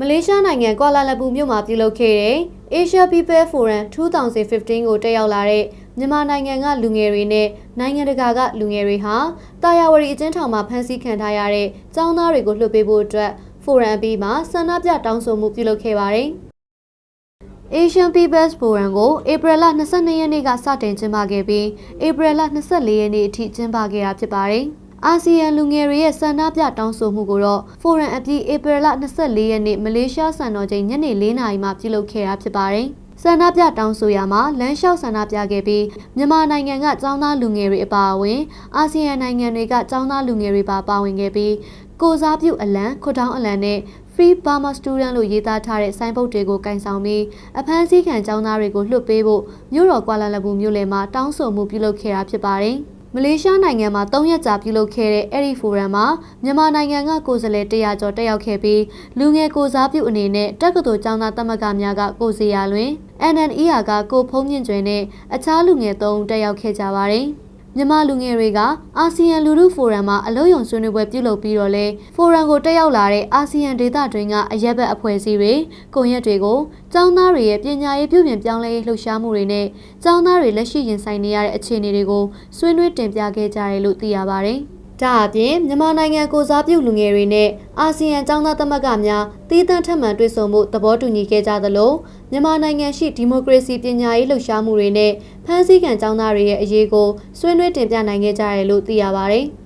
မလေးရှားနိုင်ငံကွာလာလမ်ပူမြို့မှာပြုလုပ်ခဲ့တဲ့ Asia People Forum 2015ကိုတက်ရောက်လာတဲ့မြန်မာနိုင်ငံကလူငယ်တွေနဲ့နိုင်ငံတကာကလူငယ်တွေဟာတာယာဝတီအကျဉ်းထောင်မှာဖမ်းဆီးခံထားရတဲ့ចောင်းသားတွေကိုလွှတ်ပေးဖို့အတွက်ဖိုရမ်အပြီးမှာဆန္ဒပြတောင်းဆိုမှုပြုလုပ်ခဲ့ပါတယ်။ Asian People's Forum ကိုဧပြီလ22ရက်နေ့ကစတင်ကျင်းပခဲ့ပြီးဧပြီလ24ရက်နေ့အထိကျင်းပခဲ့တာဖြစ်ပါတယ်။ အာဆီယံလူငယ်တွေရဲ့ဆန္ဒပြတောင်းဆိုမှုကိုတော့ Forum အပြီးဧပြီလ24ရက်နေ့မလေးရှားစံတော်ချိန်ညနေ4နာရီမှာပြုလုပ်ခဲ့တာဖြစ်ပါတယ်။ဆန္ဒပြတောင်းဆိုရမှာလမ်းလျှောက်ဆန္ဒပြခဲ့ပြီးမြန်မာနိုင်ငံကចောင်းသားလူငယ်တွေအပါအဝင်အာဆီယံနိုင်ငံတွေကចောင်းသားလူငယ်တွေပါပါဝင်ခဲ့ပြီးကိုစားပြုအလံခွတ်တောင်းအလံနဲ့ Free Burma Student လို့ရေးသားထားတဲ့ဆိုင်းဘုတ်တွေကိုကင်ဆောင်ပြီးအဖမ်းဆီးခံចောင်းသားတွေကိုလွှတ်ပေးဖို့မြို့တော်ကွာလာလမ်ပူမြို့လယ်မှာတောင်းဆိုမှုပြုလုပ်ခဲ့တာဖြစ်ပါတယ်။ မလေးရှားနိုင်ငံမှာ၃ရက်ကြာပြုလုပ်ခဲ့တဲ့အဲ့ဒီဖိုရမ်မှာမြန်မာနိုင်ငံကကိုယ်စားလှယ်100ကျော်တက်ရောက်ခဲ့ပြီးလူငယ်ကိုစားပြုအနေနဲ့တက္ကသိုလ်ကျောင်းသားသမဂ္ဂများကကိုစီယာလွင် NNER ကကိုဖုံးမြင့်ကျွယ်နဲ့အခြားလူငယ်၃ဦးတက်ရောက်ခဲ့ကြပါတယ်။ မြန်မာလူငယ်တွေကအာဆီယံလူထုဖိုရမ်မှာအလို့ယုံဆွေးနွေးပွဲပြုလုပ်ပြီးတော့လဲဖိုရမ်ကိုတက်ရောက်လာတဲ့အာဆီယံဒေသတွင်းကအရက်ဘက်အဖွဲ့အစည်းတွေကွန်ရက်တွေကိုចောင်းသားတွေရဲ့ပညာရေးပြုပြင်ပြောင်းလဲရေးလှုပ်ရှားမှုတွေနဲ့ចောင်းသားတွေလက်ရှိရင်ဆိုင်နေရတဲ့အခြေအနေတွေကိုဆွေးနွေးတင်ပြခဲ့ကြတယ်လို့သိရပါတယ်။ ဒါအပြင်မြန်မာနိုင်ငံကိုစားပြုလူငယ်တွေနဲ့အာဆီယံចောင်းသားသမဂ္ဂများတည်တံ့ထပ်မံတွေ့ဆုံမှုသဘောတူညီခဲ့ကြသလိုမြန်မာနိုင်ငံရှိဒီမိုကရေစီပညာရေးလှုပ်ရှားမှုတွေနဲ့ဖန်ဆီးခံចောင်းသားတွေရဲ့အရေးကိုဆွေးနွေးတင်ပြနိုင်ခဲ့ကြတယ်လို့သိရပါတယ်။